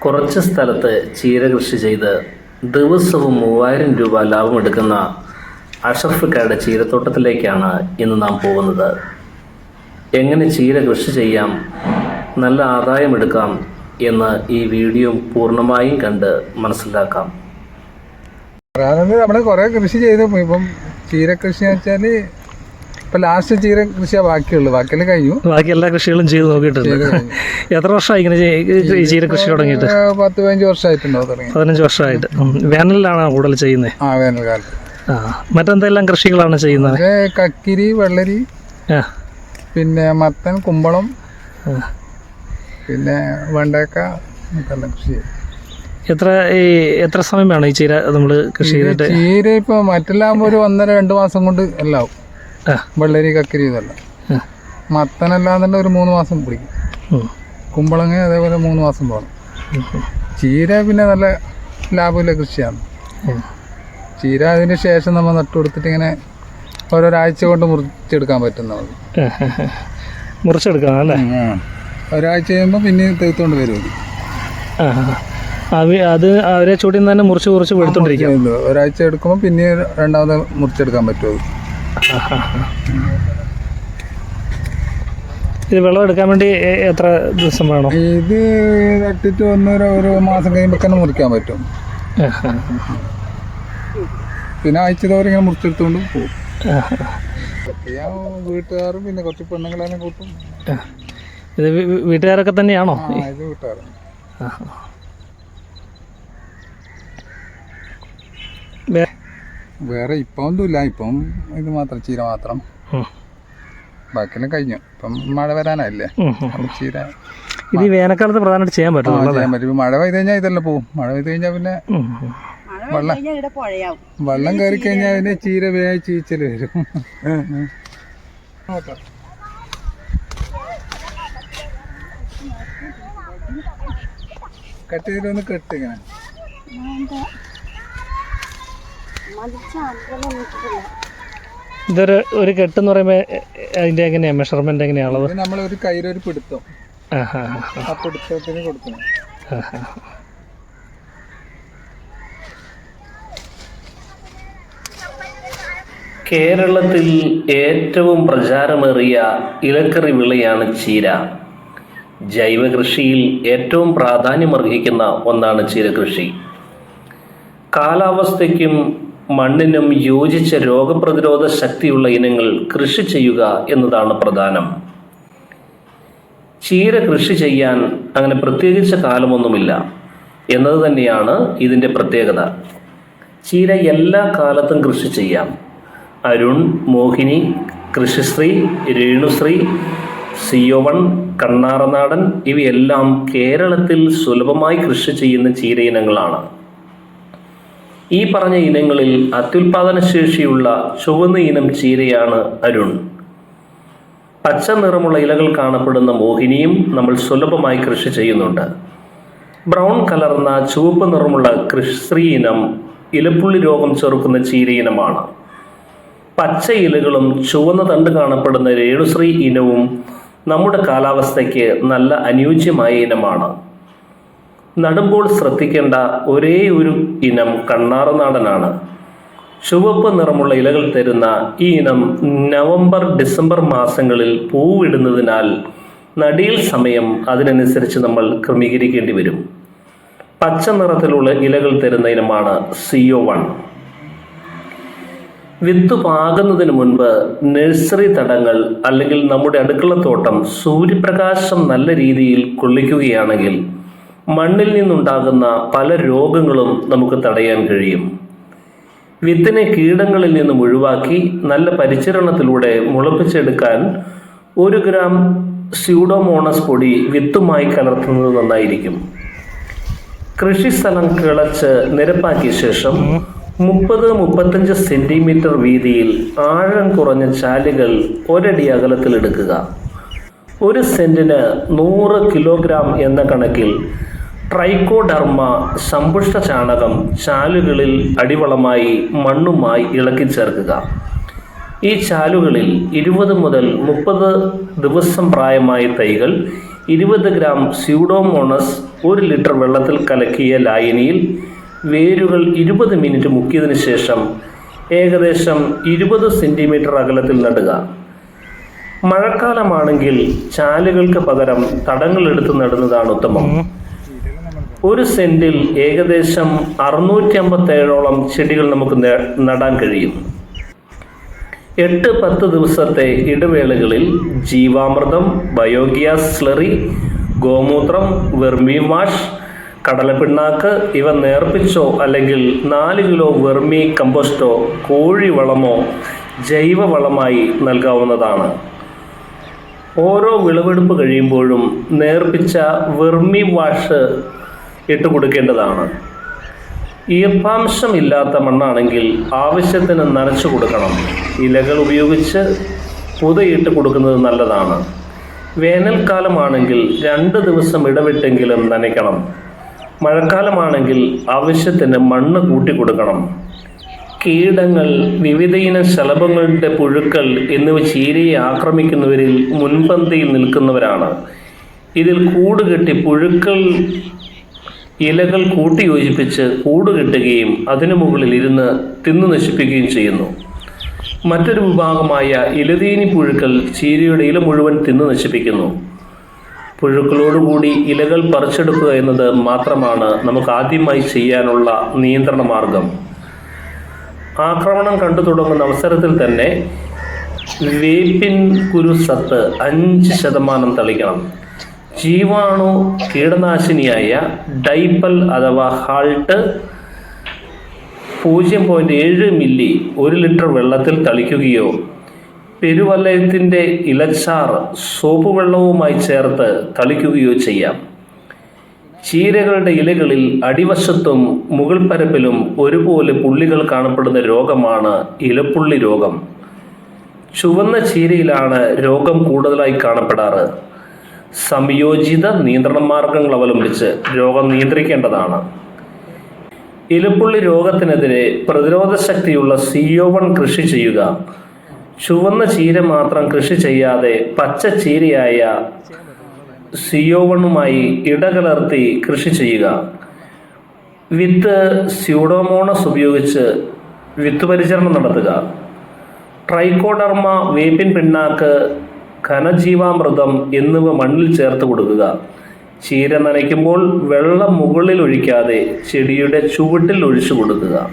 കുറച്ച് സ്ഥലത്ത് ചീര കൃഷി ചെയ്ത് ദിവസവും മൂവായിരം രൂപ ലാഭമെടുക്കുന്ന അഷറഫിക്കയുടെ ചീരത്തോട്ടത്തിലേക്കാണ് ഇന്ന് നാം പോകുന്നത് എങ്ങനെ ചീര കൃഷി ചെയ്യാം നല്ല ആദായമെടുക്കാം എന്ന് ഈ വീഡിയോ പൂർണമായും കണ്ട് മനസ്സിലാക്കാം നമ്മൾ കുറേ കൃഷി ചെയ്തു. ഇപ്പം ചീര കൃഷി വെച്ചാൽ ഇപ്പം ലാസ്റ്റ് ചീര കൃഷിയാ ബാക്കിയുള്ളൂ. ബാക്കിയെല്ലാം കഴിഞ്ഞു. ബാക്കി എല്ലാ കൃഷികളും ചെയ്ത് നോക്കിയിട്ടുണ്ട്. എത്ര വർഷമായി ഇങ്ങനെ ഈ ചീര കൃഷി തുടങ്ങിയിട്ട്? പത്ത് പതിനഞ്ച് വർഷമായിട്ടുണ്ടോ തുടങ്ങി പതിനഞ്ച് വർഷമായിട്ട്. വേനലിലാണ് കൂടുതൽ ചെയ്യുന്നത്? ആ വേനൽക്കാലത്ത് ആ. മറ്റെന്തെല്ലാം കൃഷികളാണ് ചെയ്യുന്നത്? കക്കിരി വെള്ളരി പിന്നെ മത്തൻ കുമ്പളം പിന്നെ വെണ്ടക്ക കൃഷി എത്ര ഈ എത്ര സമയം വേണം ഈ ചീര നമ്മൾ കൃഷി ചെയ്തിട്ട്? ചീര ഇപ്പോൾ മറ്റെല്ലാം ഒരു ഒന്നര രണ്ട് മാസം കൊണ്ട് എല്ലാം വെള്ളരി കക്കരി ഇതല്ല. മത്തനല്ലാതെ ഒരു മൂന്ന് മാസം പിടിക്കും. കുമ്പളങ്ങ അതേപോലെ മൂന്ന് മാസം പോകണം ചീര പിന്നെ നല്ല ലാഭമില്ല കൃഷിയാണ്. ചീര അതിന് ശേഷം നമ്മൾ നട്ടു കൊടുത്തിട്ട് ഇങ്ങനെ ഓരോരാഴ്ച കൊണ്ട് മുറിച്ചെടുക്കാൻ പറ്റുന്ന മതി. ആ, ആ, ആ. മുറിച്ചെടുക്കാം അല്ലേ? ഒരാഴ്ച കഴിയുമ്പോൾ പിന്നെയും തീർത്തുകൊണ്ട് വരും അത്. അവരെ ചൂടിൽ നിന്ന് തന്നെ മുറിച്ച് മുറിച്ച് എടുത്തോണ്ടിരിക്കും ഒരാഴ്ച എടുക്കുമ്പോൾ പിന്നെ രണ്ടാമത് മുറിച്ചെടുക്കാൻ പറ്റും അത്. ഇത് വെള്ളം എടുക്കാൻ വേണ്ടി എത്ര ദിവസം വേണം? ഇത് നട്ടിട്ട് ഒന്നര ഒരു മാസം കഴിയുമ്പോൾ തന്നെ മുറിക്കാൻ പറ്റും. പിന്നെ ആഴ്ച തോറും ഇങ്ങനെ മുറിച്ചെടുത്തുകൊണ്ട് പോകും. ഞാൻ വീട്ടുകാരും പിന്നെ കുറച്ച് പെണ്ണുങ്ങളെ കൂട്ടും. ഇത് വീട്ടുകാരൊക്കെ തന്നെയാണോ? ഇത് വീട്ടുകാരും ആ. വേറെ ഇപ്പം ഒന്നുമില്ല. ഇപ്പം ഇത് മാത്രം ചീര മാത്രം. ബാക്കിയെല്ലാം കഴിഞ്ഞു. ഇപ്പം മഴ. അപ്പം ചീര ഇത് വേനൽക്കാലത്ത് പ്രധാനമായിട്ട് ചെയ്യാൻ പറ്റും ചെയ്യാൻ പറ്റും. മഴ പെയ്ത് കഴിഞ്ഞാൽ ഇതെല്ലാം പോവും. മഴ പെയ്ത് കഴിഞ്ഞാൽ പിന്നെ. വെള്ളം വെള്ളം കയറി കഴിഞ്ഞാൽ പിന്നെ ചീര വേഗം ചീച്ചൽ വരും. കട്ട് ചെയ്തൊന്ന് കെട്ട് ഇങ്ങനെ. ഇതൊരു ഒരു കെട്ടെന്ന് പറയുമ്പോൾ എ- എ- അതിന്റെ എങ്ങനെയാ? മെഷർമെന്റ് എങ്ങനെയാ അളവ് നമ്മൾ ഒരു കയ്യിലൊരു പിടുത്തം. ആ, പിടുത്തത്തിന് കൊടുക്കണം. കേരളത്തിൽ ഏറ്റവും പ്രചാരമേറിയ ഇലക്കറി വിളയാണ് ചീര. ജൈവ കൃഷിയിൽ ഏറ്റവും പ്രാധാന്യമർഹിക്കുന്ന ഒന്നാണ് ചീരകൃഷി. കാലാവസ്ഥയ്ക്കും മണ്ണിനും യോജിച്ച രോഗപ്രതിരോധ ശക്തിയുള്ള ഇനങ്ങൾ കൃഷി ചെയ്യുക എന്നതാണ് പ്രധാനം. ചീര കൃഷി ചെയ്യാൻ അങ്ങനെ പ്രത്യേകിച്ച കാലമൊന്നുമില്ല എന്നത് തന്നെയാണ് ഇതിന്റെ പ്രത്യേകത. ചീര എല്ലാ കാലത്തും കൃഷി ചെയ്യാം. അരുൺ മോഹിനി കൃഷിശ്രീ രേണുശ്രീ സിയോവൺ കണ്ണാറനാടൻ ഇവയെല്ലാം കേരളത്തിൽ സുലഭമായി കൃഷി ചെയ്യുന്ന ചീര ഇനങ്ങളാണ്. ഈ പറഞ്ഞ ഇനങ്ങളിൽ അത്യുൽപാദന ശേഷിയുള്ള ചുവന്ന ഇനം ചീരയാണ് അരുൺ. പച്ച നിറമുള്ള ഇലകൾ കാണപ്പെടുന്ന മോഹിനിയും നമ്മൾ സുലഭമായി കൃഷി ചെയ്യുന്നുണ്ട്. ബ്രൗൺ കലർന്ന ചുവപ്പ് നിറമുള്ള കൃഷി ഇനം ഇലപ്പുള്ളി രോഗം ചെറുക്കുന്ന ചീര ഇനമാണ്. പച്ച ഇലകളും ചുവന്ന തണ്ട് കാണപ്പെടുന്ന രേണുശ്രീ ഇനവും നമ്മുടെ കാലാവസ്ഥയ്ക്ക് നല്ല അനുയോജ്യമായ ഇനമാണ്. നടുമ്പോൾ ശ്രദ്ധിക്കേണ്ട ഒരേ ഒരു ഇനം കണ്ണാറുനാടനാണ് ചുവപ്പ് നിറമുള്ള ഇലകൾ തരുന്ന ഈ ഇനം നവംബർ ഡിസംബർ മാസങ്ങളിൽ പൂവിടുന്നതിനാൽ നടീൽ സമയം അതിനനുസരിച്ച് നമ്മൾ ക്രമീകരിക്കേണ്ടി വരും. പച്ച നിറത്തിലുള്ള ഇലകൾ തരുന്ന ഇനമാണ് സിഒ വൺ വിത്ത് പാകുന്നതിന് മുൻപ് നഴ്സറി തടങ്ങൾ അല്ലെങ്കിൽ നമ്മുടെ അടുക്കളത്തോട്ടം സൂര്യപ്രകാശം നല്ല രീതിയിൽ കൊള്ളിക്കുകയാണെങ്കിൽ മണ്ണിൽ നിന്നുണ്ടാകുന്ന പല രോഗങ്ങളും നമുക്ക് തടയാൻ കഴിയും. വിത്തിനെ കീടങ്ങളിൽ നിന്നും ഒഴിവാക്കി നല്ല പരിചരണത്തിലൂടെ മുളപ്പിച്ചെടുക്കാൻ ഒരു ഗ്രാം സ്യൂഡോമോണസ് പൊടി വിത്തുമായി കലർത്തുന്നത് നന്നായിരിക്കും. കൃഷിസ്ഥലം കിളച്ച് നിരപ്പാക്കിയ ശേഷം മുപ്പത് മുപ്പത്തഞ്ച് സെന്റിമീറ്റർ വീതിയിൽ ആഴം കുറഞ്ഞ ചാലുകൾ ഒരടി അകലത്തിലെടുക്കുക ഒരു സെന്റിന് നൂറ് കിലോഗ്രാം എന്ന കണക്കിൽ ട്രൈക്കോഡർമ സമ്പുഷ്ട ചാണകം ചാലുകളിൽ അടിവളമായി മണ്ണുമായി ഇളക്കി ചേർക്കുക. ഈ ചാലുകളിൽ ഇരുപത് മുതൽ മുപ്പത് ദിവസം പ്രായമായ തൈകൾ ഇരുപത് ഗ്രാം സ്യൂഡോമോണസ് ഒരു ലിറ്റർ വെള്ളത്തിൽ കലക്കിയ ലായനിയിൽ വേരുകൾ ഇരുപത് മിനിറ്റ് മുക്കിയതിനു ശേഷം ഏകദേശം ഇരുപത് സെന്റിമീറ്റർ അകലത്തിൽ നടുക. മഴക്കാലമാണെങ്കിൽ ചാലുകൾക്ക് പകരം തടങ്ങളെടുത്ത് നടുന്നതാണ് ഉത്തമം. ഒരു സെന്റിൽ ഏകദേശം അറുന്നൂറ്റി അമ്പത്തേഴോളം ചെടികൾ നമുക്ക് നടാൻ കഴിയും. എട്ട് പത്ത് ദിവസത്തെ ഇടവേളകളിൽ ജീവാമൃതം ബയോഗ്യാസ് സ്ലറി ഗോമൂത്രം വെർമി വാഷ് കടലപ്പിണ്ണാക്ക് ഇവ നേർപ്പിച്ചോ അല്ലെങ്കിൽ നാല് കിലോ വെർമി കമ്പോസ്റ്റോ കോഴിവളമോ ജൈവവളമായി ജൈവ വളമായി നൽകാവുന്നതാണ്. ഓരോ വിളവെടുപ്പ് കഴിയുമ്പോഴും നേർപ്പിച്ച വെർമി വാഷ് ഇട്ട് കൊടുക്കേണ്ടതാണ്. ഈർപ്പാംശമില്ലാത്ത മണ്ണാണെങ്കിൽ ആവശ്യത്തിന് നനച്ചു കൊടുക്കണം. ഇലകൾ ഉപയോഗിച്ച് പുതയിട്ട് കൊടുക്കുന്നത് നല്ലതാണ്. വേനൽക്കാലമാണെങ്കിൽ രണ്ട് ദിവസം ഇടവിട്ടെങ്കിലും നനയ്ക്കണം. മഴക്കാലമാണെങ്കിൽ ആവശ്യത്തിന് മണ്ണ് കൂട്ടി കൊടുക്കണം. കീടങ്ങൾ വിവിധയിനം ശലഭങ്ങളുടെ പുഴുക്കൾ എന്നിവ ചീരയെ ആക്രമിക്കുന്നവരിൽ മുൻപന്തിയിൽ നിൽക്കുന്നവരാണ്. ഇതിൽ കൂടുകെട്ടി പുഴുക്കൾ ഇലകൾ കൂട്ടി യോജിപ്പിച്ച് കൂടുകെട്ടുകയും അതിനു മുകളിൽ ഇരുന്ന് തിന്നു നശിപ്പിക്കുകയും ചെയ്യുന്നു. മറ്റൊരു വിഭാഗമായ ഇലതീനി പുഴുക്കൾ ചീരയുടെ ഇല മുഴുവൻ തിന്നു നശിപ്പിക്കുന്നു. പുഴുക്കളോടുകൂടി ഇലകൾ പറിച്ചെടുക്കുക എന്നത് മാത്രമാണ് നമുക്ക് ആദ്യമായി ചെയ്യാനുള്ള നിയന്ത്രണ മാർഗം ആക്രമണം കണ്ടു തുടങ്ങുന്ന അവസരത്തിൽ തന്നെ വേപ്പിൻ കുരു സത്ത് അഞ്ച് ശതമാനം തളിക്കണം. ജീവാണു കീടനാശിനിയായ ഡൈപ്പൽ അഥവാ ഹാൾട്ട് പൂജ്യം പോയിന്റ് ഏഴ് മില്ലി ഒരു ലിറ്റർ വെള്ളത്തിൽ തളിക്കുകയോ പെരുവലയത്തിന്റെ ഇലച്ചാർ സോപ്പ് വെള്ളവുമായി ചേർത്ത് തളിക്കുകയോ ചെയ്യാം. ചീരകളുടെ ഇലകളിൽ അടിവശത്തും മുകൾ പരപ്പിലും ഒരുപോലെ പുള്ളികൾ കാണപ്പെടുന്ന രോഗമാണ് ഇലപ്പുള്ളി രോഗം. ചുവന്ന ചീരയിലാണ് രോഗം കൂടുതലായി കാണപ്പെടാറ്. സംയോജിത നിയന്ത്രണ മാർഗങ്ങൾ അവലംബിച്ച് രോഗം നിയന്ത്രിക്കേണ്ടതാണ്. ഇലപ്പുള്ളി രോഗത്തിനെതിരെ പ്രതിരോധ ശക്തിയുള്ള സിഒ വൺ കൃഷി ചെയ്യുക. ചുവന്ന ചീര മാത്രം കൃഷി ചെയ്യാതെ പച്ച ചീരയായ സിഒ വണ്ണുമായി ഇടകലർത്തി കൃഷി ചെയ്യുക. വിത്ത് സ്യൂഡോമോണസ് ഉപയോഗിച്ച് വിത്ത് പരിചരണം നടത്തുക. ട്രൈക്കോഡർമ വേപ്പിൻ പിണ്ണാക്ക് ഘനജീവാമൃതം എന്നിവ മണ്ണിൽ ചേർത്ത് കൊടുക്കുക. ചീര നനയ്ക്കുമ്പോൾ വെള്ളം മുകളിൽ ഒഴിക്കാതെ ചെടിയുടെ ചുവട്ടിൽ ഒഴിച്ചു കൊടുക്കുക.